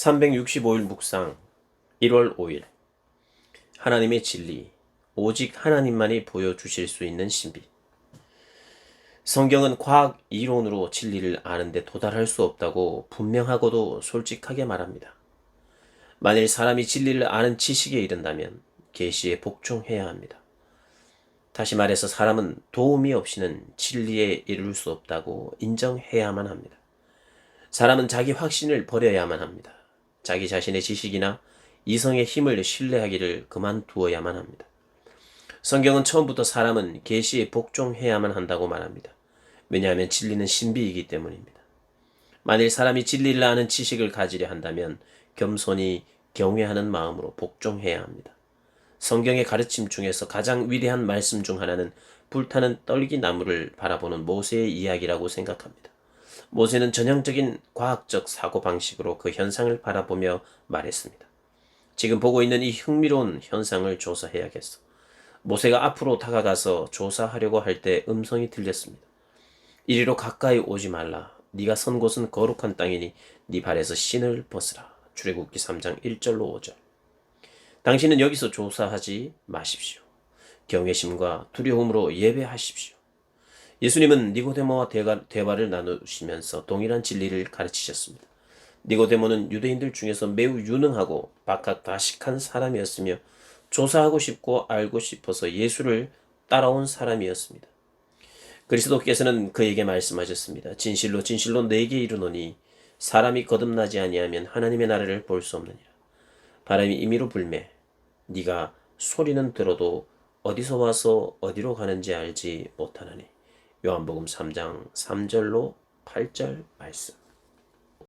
365일 묵상 1월 5일 하나님의 진리 오직 하나님만이 보여주실 수 있는 신비 성경은 과학 이론으로 진리를 아는데 도달할 수 없다고 분명하고도 솔직하게 말합니다. 만일 사람이 진리를 아는 지식에 이른다면 계시에 복종해야 합니다. 다시 말해서 사람은 도움이 없이는 진리에 이룰 수 없다고 인정해야만 합니다. 사람은 자기 확신을 버려야만 합니다. 자기 자신의 지식이나 이성의 힘을 신뢰하기를 그만두어야만 합니다. 성경은 처음부터 사람은 계시에 복종해야만 한다고 말합니다. 왜냐하면 진리는 신비이기 때문입니다. 만일 사람이 진리를 아는 지식을 가지려 한다면 겸손히 경외하는 마음으로 복종해야 합니다. 성경의 가르침 중에서 가장 위대한 말씀 중 하나는 불타는 떨기 나무를 바라보는 모세의 이야기라고 생각합니다. 모세는 전형적인 과학적 사고 방식으로 그 현상을 바라보며 말했습니다. 지금 보고 있는 이 흥미로운 현상을 조사해야겠어. 모세가 앞으로 다가가서 조사하려고 할 때 음성이 들렸습니다. 이리로 가까이 오지 말라. 네가 선 곳은 거룩한 땅이니 네 발에서 신을 벗으라. 출애굽기 3장 1절로 5절. 당신은 여기서 조사하지 마십시오. 경외심과 두려움으로 예배하십시오. 예수님은 니고데모와 대가, 대화를 나누시면서 동일한 진리를 가르치셨습니다. 니고데모는 유대인들 중에서 매우 유능하고 박학다식한 사람이었으며 조사하고 싶고 알고 싶어서 예수를 따라온 사람이었습니다. 그리스도께서는 그에게 말씀하셨습니다. 진실로 진실로 내게 이르노니 사람이 거듭나지 아니하면 하나님의 나라를 볼 수 없느니라. 바람이 임의로 불매 네가 소리는 들어도 어디서 와서 어디로 가는지 알지 못하나니. 요한복음 3장 3절로 8절 말씀.